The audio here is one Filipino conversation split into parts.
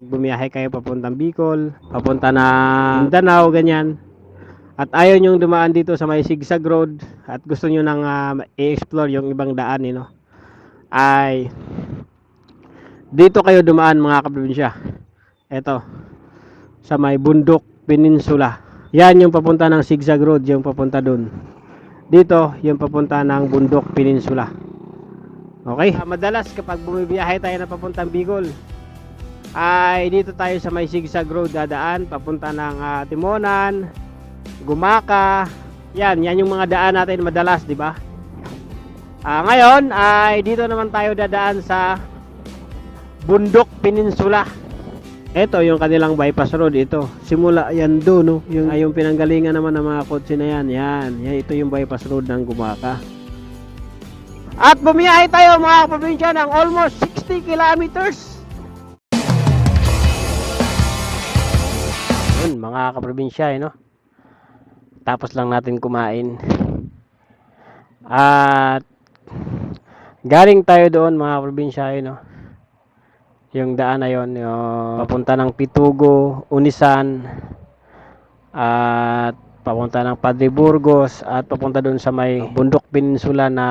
bumiyahe kayo papuntang Bicol, papunta na Mindanao, ganyan. At ayaw nyong dumaan dito sa may zigzag road at gusto nyo nang ah, i-explore yung ibang daan, eh, no? Ay dito kayo dumaan mga kaprobinsya. Ito, sa may Bundok Peninsula. Yan yung papunta ng zigzag road, yung papunta dun. Dito, yung papunta ng Bundok Peninsula. Okay? Ah, madalas kapag bumibiyahe tayo na papuntang Bicol, ay dito tayo sa may zigzag road dadaan papunta ng ah, Timonan, Gumaka. Yan, yan yung mga daan natin madalas, di ba? Ah, ngayon ay dito naman tayo dadaan sa Bundok Peninsula. Ito yung kanilang bypass road ito. Simula yan doon, no? Yung, ay, yung pinanggalingan naman ng mga kotse na yan. Yan, yan ito yung bypass road ng Gumaka. At bumiyahe tayo mga kaprobinsya ng almost 60 kilometers. Mga kaprobinsya, eh, no? Tapos lang natin kumain. At galing tayo doon mga kaprobinsya, eh, no? Yung daan na yon, yung papunta ng Pitugo, Unisan, at papunta ng Padre Burgos at papunta doon sa may Bundok Peninsula na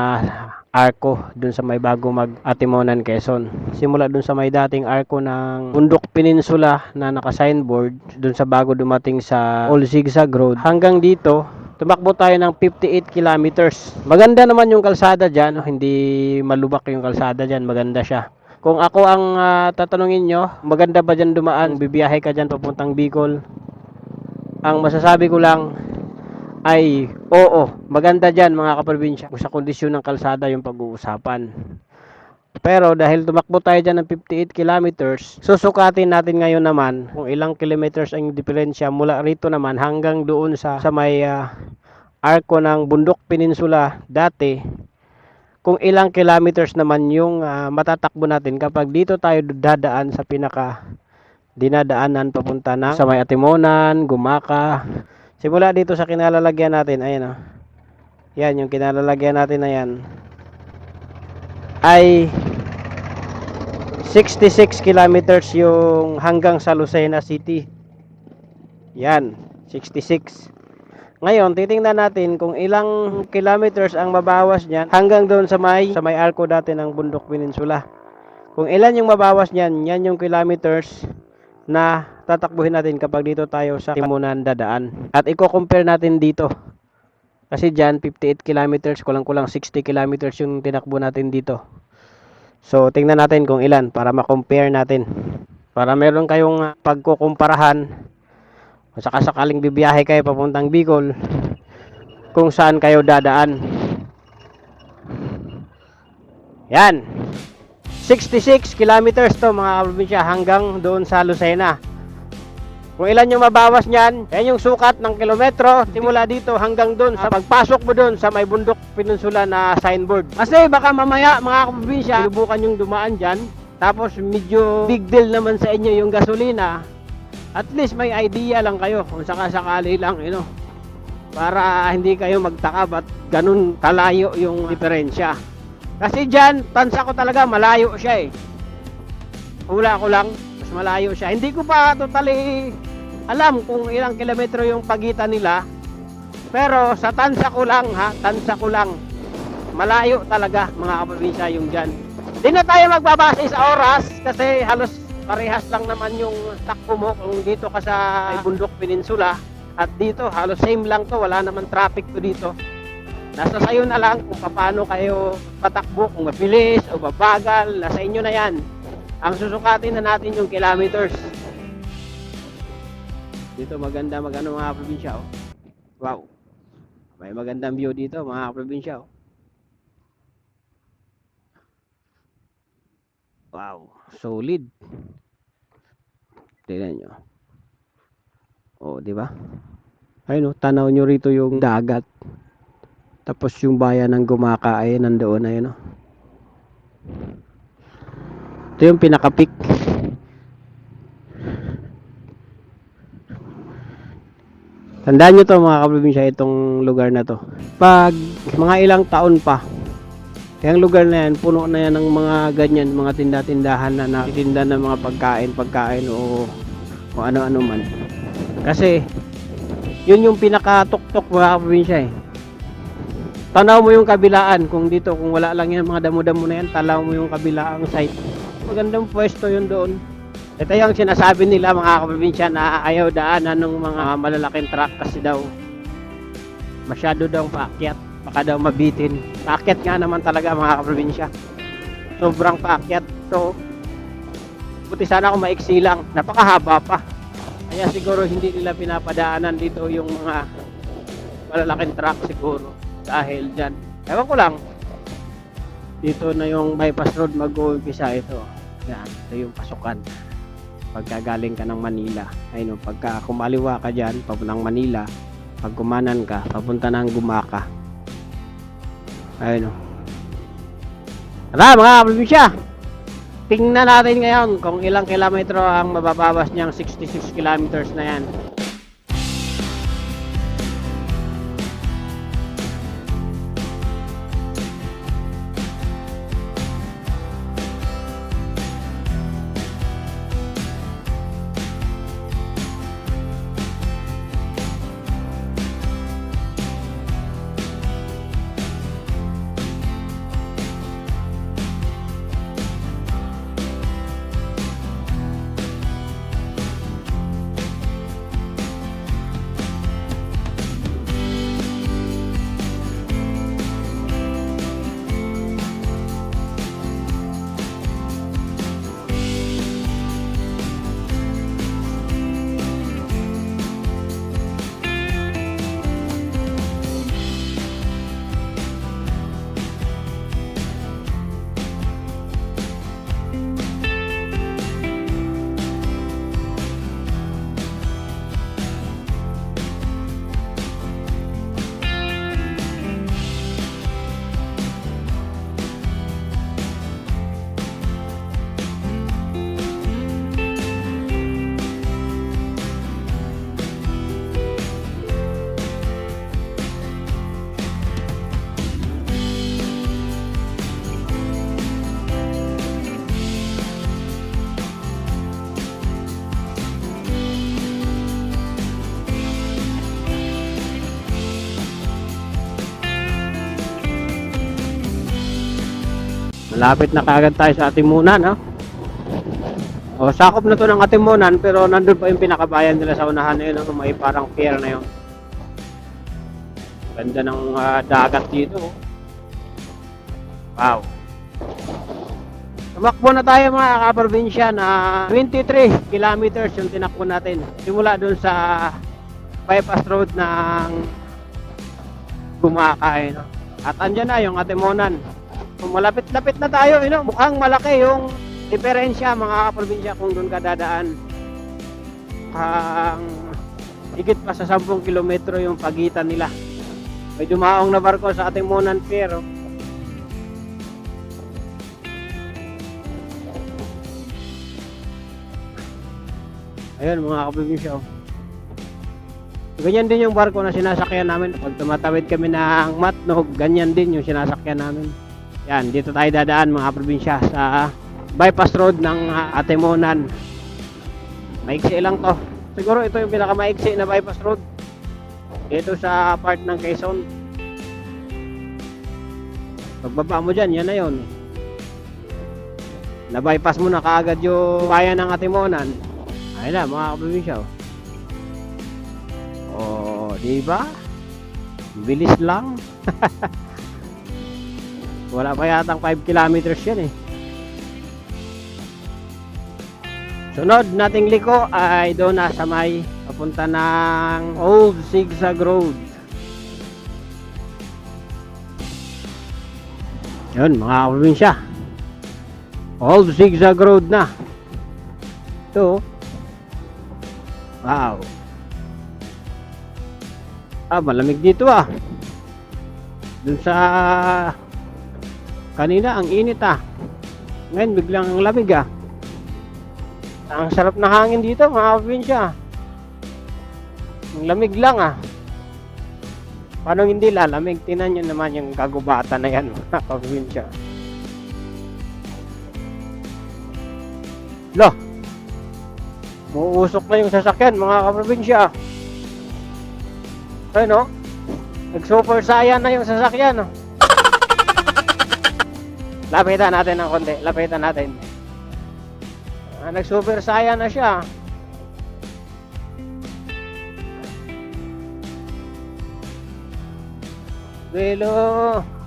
Arco doon sa may bago mag Atimonan Quezon. Simula doon sa may dating Arco ng Bundok Peninsula na naka-signboard doon sa bago dumating sa Old Zigzag Road hanggang dito tumakbo tayo ng 58 kilometers. Maganda naman yung kalsada diyan, no? hindi malubak yung kalsada diyan, maganda siya. Kung ako ang ah, tatanungin nyo, maganda ba dyan dumaan? Bibiyahe ka dyan papuntang Bicol? Ang masasabi ko lang ay oo, maganda dyan mga kaprobinsya. Kung sa kondisyon ng kalsada yung pag-uusapan. Pero dahil tumakbo tayo dyan ng 58 kilometers, susukatin natin ngayon naman kung ilang kilometers ang diferensya mula rito naman hanggang doon sa, sa may ah, arko ng Bundok Peninsula dati kung ilang kilometers naman yung ah, matatakbo natin kapag dito tayo dadaan sa pinaka dinadaanan papunta ng sa may Atimonan, Gumaka. Simula dito sa kinalalagyan natin, ayan oh. Yan, yung kinalalagyan natin na yan. Ay 66 kilometers yung hanggang sa Lucena City. Yan, 66. Ngayon, titingnan natin kung ilang kilometers ang mabawas niyan hanggang doon sa may sa may arko dati ng Bundok Peninsula. Kung ilan yung mabawas niyan, yan yung kilometers na tatakbuhin natin kapag dito tayo sa Timunan dadaan. At i-compare natin dito. Kasi diyan 58 kilometers, kulang-kulang 60 kilometers yung tinakbo natin dito. So, tingnan natin kung ilan para ma-compare natin. Para meron kayong ah, pagkukumparahan kung sakasakaling bibiyahe kayo papuntang Bicol kung saan kayo dadaan. Yan. 66 kilometers to mga kaprobinsya hanggang doon sa Lucena. Kung ilan yung mabawas niyan, yan yung sukat ng kilometro simula dito hanggang doon sa pagpasok mo doon sa may bundok peninsula na signboard. Kasi baka mamaya mga kaprobinsya, subukan yung dumaan dyan, tapos medyo big deal naman sa inyo yung gasolina, at least may idea lang kayo kung sakasakali lang, you know, para hindi kayo magtaka ba't ganun kalayo yung diferensya. Kasi dyan, tansa ko talaga, malayo siya eh. Hula ko lang, mas malayo siya. Hindi ko pa totally alam kung ilang kilometro yung pagitan nila. Pero sa tansa ko lang ha, tansa ko lang. Malayo talaga mga kaprobinsya yung dyan. Di na tayo magbabase sa oras kasi halos parehas lang naman yung takbo mo kung dito ka sa Bundok Peninsula at dito halos same lang to wala naman traffic to dito nasa sayo na lang kung paano kayo patakbo kung mabilis o mabagal nasa inyo na yan ang susukatin na natin yung kilometers dito maganda magano mga probinsya oh. wow may magandang view dito mga probinsya oh. Wow, solid. Tingnan nyo. Oh, di ba? Ayun oh, tanaw nyo rito yung dagat. Tapos yung bayan ng Gumaka ay nandoon ayun oh. Ito yung pinaka-peak. Tandaan nyo to mga kaprobinsya itong lugar na to. Pag mga ilang taon pa, ang lugar na yan, puno na yan ng mga ganyan, mga tinda-tindahan na natitinda ng mga pagkain, pagkain o, o ano-ano man. Kasi, yun yung pinakatuktok mga probinsya eh. Tanaw mo yung kabilaan, kung dito, kung wala lang yan, mga damo-damo na yan, tanaw mo yung kabilaang site. Magandang pwesto yun doon. Ito yung sinasabi nila mga kaprobinsya na ayaw daanan ng mga malalaking truck kasi daw masyado daw paakyat. Baka daw mabitin. Paakyat nga naman talaga mga kaprobinsya sobrang paakyat. So buti sana kung maiksi lang. Napakahaba pa. Kaya siguro hindi nila pinapadaanan dito yung mga malalaking truck siguro dahil dyan. Ewan ko lang. Dito na yung bypass road mag-uumpisa ito. Yan ito yung pasukan pagka galing ka ng Manila ayun o, pagka kumaliwa ka dyan papuntang Manila pag kumanan ka, papunta ng Gumaka. Ayun o. Tara mga kaprobinsya! Tingnan natin ngayon kung ilang kilometro ang mababawas niyang 66 kilometers na yan. Malapit na kagad tayo sa Atimunan, no? O, sakop na to ng Atimunan, pero nandun pa yung pinakabayan nila sa unahan na yun, no? may parang pier na yun. Ganda ng ah, dagat dito. oh. Wow. Tumakbo na tayo mga kaprobinsya na 23 kilometers yung tinakbo natin. Simula dun sa bypass road ng Gumakay. No? At andyan na yung Atimonan. Malapit-lapit na tayo, you know, mukhang malaki yung diferensya mga kaprobinsya kung doon ka dadaan. Mukhang higit pa sa 10 kilometro yung pagitan nila. May dumaong na barko sa ating Monan Pier. oh. Ayun mga kaprobinsya. oh. Ganyan din yung barko na sinasakyan namin. Pag tumatawid kami ng Matnog, ganyan din yung sinasakyan namin. Yan, dito tayo dadaan mga probinsya sa bypass road ng ah, Atemonan. Maiksi lang to. Siguro ito yung pinakamaiksi na bypass road. Dito sa part ng Quezon. Pagbaba mo dyan, yan na yun. Na-bypass mo na kaagad yung bayan ng Atemonan. Ayun na, mga kaprobinsya. oh. Oh, di ba? Bilis lang. Wala pa yatang 5 kilometers yan eh. Sunod nating liko ay doon na sa may papunta ng Old Zigzag Road. Yun mga probinsya. Old Zigzag Road na. Ito. oh. Wow. Ah, malamig dito ah. Dun sa kanina ang init ah. Ngayon biglang ang lamig ah. Ang sarap na hangin dito mga probinsya. Ang lamig lang ah. Paano hindi lalamig? Tinan nyo naman yung kagubatan na yan mga kaprobinsya. Lo! Muusok na yung sasakyan mga kaprobinsya. Ano? Nag-super saiyan na yung sasakyan. Oh. Lapitan natin ng konti. Lapitan natin. Ah, nag-super saiyan na siya. Belo.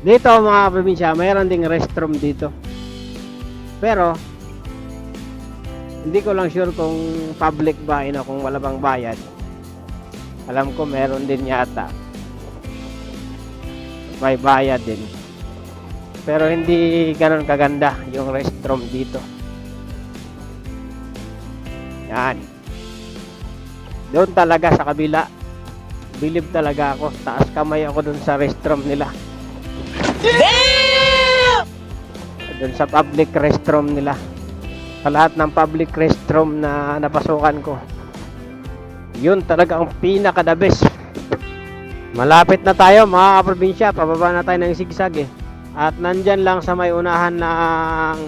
Dito mga probinsya, mayroon ding restroom dito. Pero hindi ko lang sure kung public ba ino kung wala bang bayad. Alam ko meron din yata. May bayad din. Pero hindi ganun kaganda yung restroom dito. Yan. Doon talaga sa kabila. Bilib talaga ako. Taas kamay ako doon sa restroom nila. Doon sa public restroom nila. Sa lahat ng public restroom na napasukan ko. Yun talaga ang pinaka the best. Malapit na tayo mga kaprobinsya. Pababa na tayo ng sigsag eh. At nandyan lang sa may unahan ng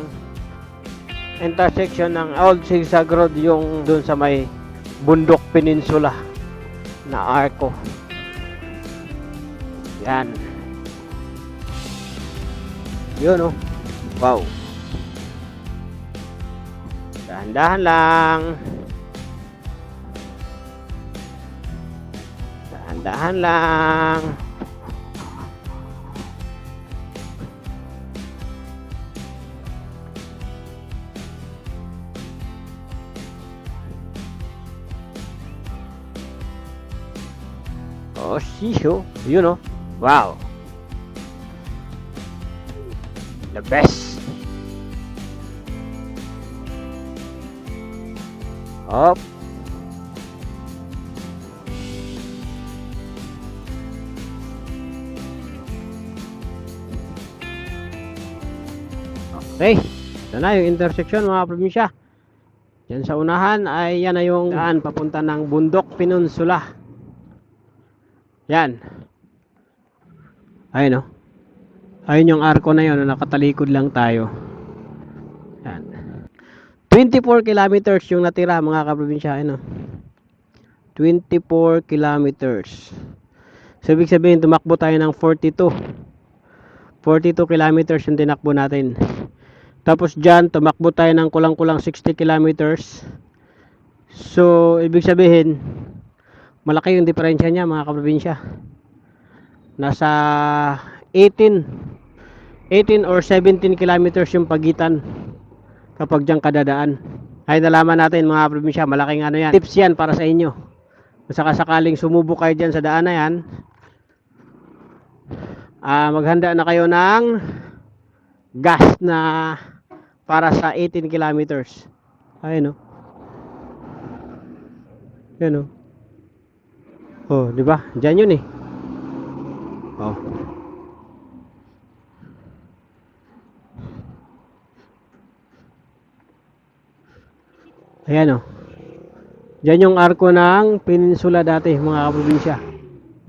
intersection ng Old Sigsag Road yung doon sa may Bundok Peninsula na Arco. Yan. Yun oh. Wow. Dahan-dahan lang. Dahan-dahan lang. Oh, siyo. Yun oh. Wow. The best. Up. Okay. Ito na yung intersection mga probinsya. Yan sa unahan ay yan na yung daan papunta ng Bundok Peninsula. Yan. Ayun oh. Ayun yung arko na yun, na nakatalikod lang tayo. Yan. 24 kilometers yung natira mga kaprobinsya. Ano? 24 kilometers. So, ibig sabihin, tumakbo tayo ng 42. 42 kilometers yung tinakbo natin. Tapos dyan, tumakbo tayo ng kulang-kulang 60 kilometers. So, ibig sabihin, malaki yung diferensya niya mga kaprobinsya. Nasa 18 18 or 17 kilometers yung pagitan kapag dyan kadadaan. Ay nalaman natin mga probinsya, malaking ano yan. Tips yan para sa inyo. Kung sakasakaling sumubok kayo dyan sa daan na yan, ah, maghanda na kayo ng gas na para sa 18 kilometers. Ayun oh. Yan oh. Oh, di ba? Diyan yun eh. Oh. Ayan o. Diyan yung arko ng peninsula dati, mga kaprobinsya.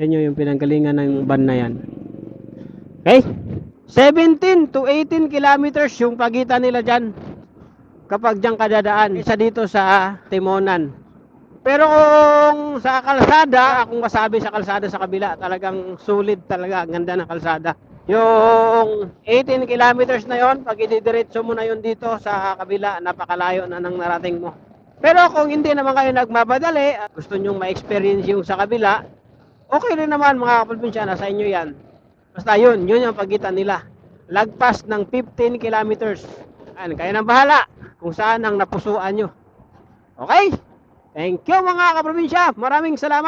Yan yung, yung pinanggalingan ng ban na yan. Okay? 17 to 18 kilometers yung pagitan nila dyan. Kapag dyan kadadaan. Isa dito sa Timonan. Pero kung sa kalsada, akong masabi sa kalsada sa kabila, talagang sulit talaga. Ang ganda ng kalsada. Yung 18 kilometers na yon, pag ididiretso mo na yon dito sa kabila, napakalayo na nang narating mo. Pero kung hindi naman kayo nagmamadali, at gusto nyong ma-experience yung sa kabila, okay rin naman mga kapalpinsya, nasa inyo yan. Basta yun, yun yung pagitan nila. Lagpas ng 15 kilometers. Ayan, kayo nang bahala kung saan ang napusuan nyo. Okay? Thank you mga kaprobinsya. Maraming salamat.